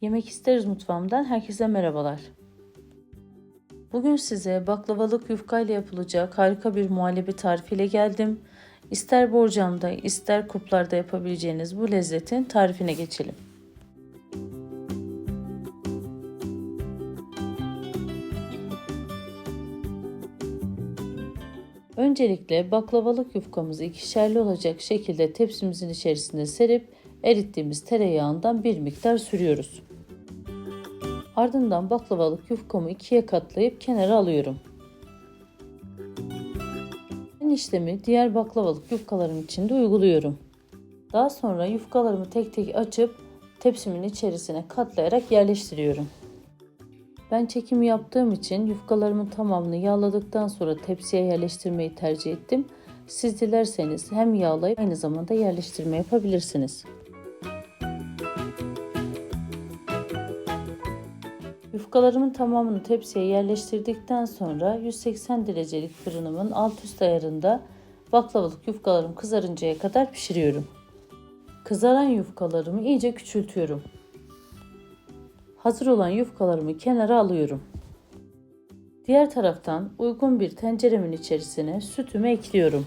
Yemek isteriz mutfağımdan herkese merhabalar. Bugün size baklavalık yufka ile yapılacak harika bir muhallebi tarifiyle geldim. İster borcamda ister kuplarda yapabileceğiniz bu lezzetin tarifine geçelim. Öncelikle baklavalık yufkamızı ikişerli olacak şekilde tepsimizin içerisine serip erittiğimiz tereyağından bir miktar sürüyoruz. Ardından baklavalık yufkamı ikiye katlayıp kenara alıyorum. Aynı işlemi diğer baklavalık yufkalarım için de uyguluyorum. Daha sonra yufkalarımı tek tek açıp tepsimin içerisine katlayarak yerleştiriyorum. Ben çekim yaptığım için yufkalarımın tamamını yağladıktan sonra tepsiye yerleştirmeyi tercih ettim. Siz dilerseniz hem yağlayıp aynı zamanda yerleştirme yapabilirsiniz. Yufkalarımın tamamını tepsiye yerleştirdikten sonra 180 derecelik fırınımın alt üst ayarında baklavalık yufkalarım kızarıncaya kadar pişiriyorum. Kızaran yufkalarımı iyice küçültüyorum. Hazır olan yufkalarımı kenara alıyorum. Diğer taraftan uygun bir tenceremin içerisine sütümü ekliyorum.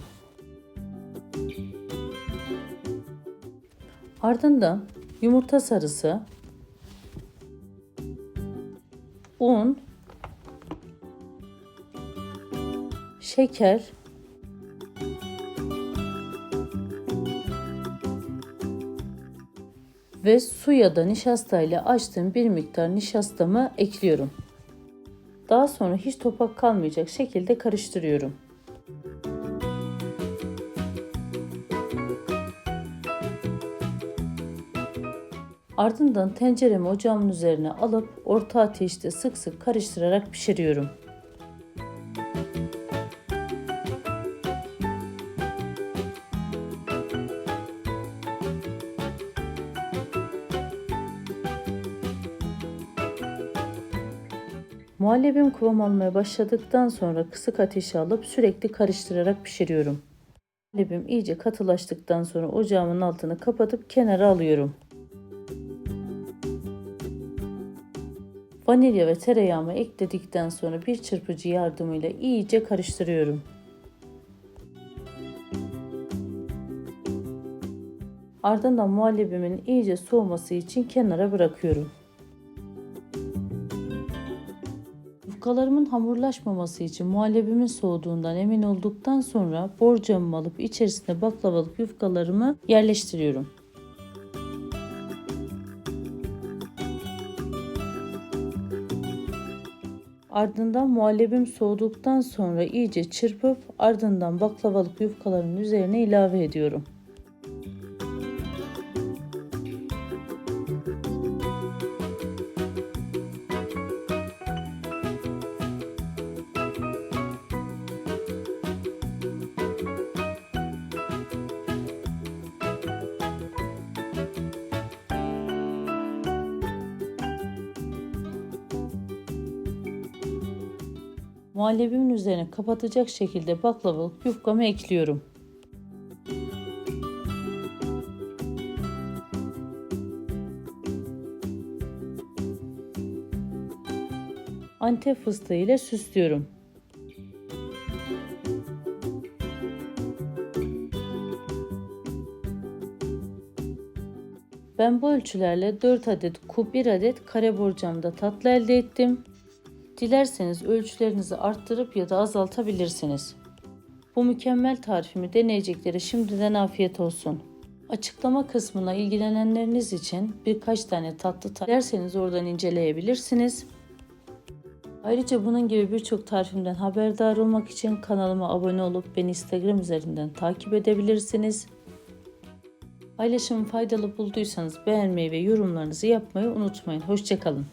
Ardından yumurta sarısı, un, şeker, ve su ya da nişasta ile açtığım bir miktar nişastamı ekliyorum. Daha sonra hiç topak kalmayacak şekilde karıştırıyorum. Ardından tenceremi ocağımın üzerine alıp orta ateşte sık sık karıştırarak pişiriyorum. Muhallebim kıvam almaya başladıktan sonra kısık ateşe alıp sürekli karıştırarak pişiriyorum. Muhallebim iyice katılaştıktan sonra ocağımın altını kapatıp kenara alıyorum. Vanilya ve tereyağımı ekledikten sonra bir çırpıcı yardımıyla iyice karıştırıyorum. Ardından muhallebimin iyice soğuması için kenara bırakıyorum. Yufkalarımın hamurlaşmaması için muhallebimin soğuduğundan emin olduktan sonra borcamımı alıp içerisine baklavalık yufkalarımı yerleştiriyorum. Ardından muhallebim soğuduktan sonra iyice çırpıp ardından baklavalık yufkaların üzerine ilave ediyorum. Muhallebimin üzerine kapatacak şekilde baklavalık yufkamı ekliyorum. Antep fıstığı ile süslüyorum. Ben bu ölçülerle 4 adet kup 1 adet kare borcamda tatlı elde ettim. Dilerseniz ölçülerinizi arttırıp ya da azaltabilirsiniz. Bu mükemmel tarifimi deneyeceklere şimdiden afiyet olsun. Açıklama kısmına ilgilenenleriniz için birkaç tane tatlı tarif dilerseniz oradan inceleyebilirsiniz. Ayrıca bunun gibi birçok tarifimden haberdar olmak için kanalıma abone olup beni Instagram üzerinden takip edebilirsiniz. Paylaşımı faydalı bulduysanız beğenmeyi ve yorumlarınızı yapmayı unutmayın. Hoşçakalın.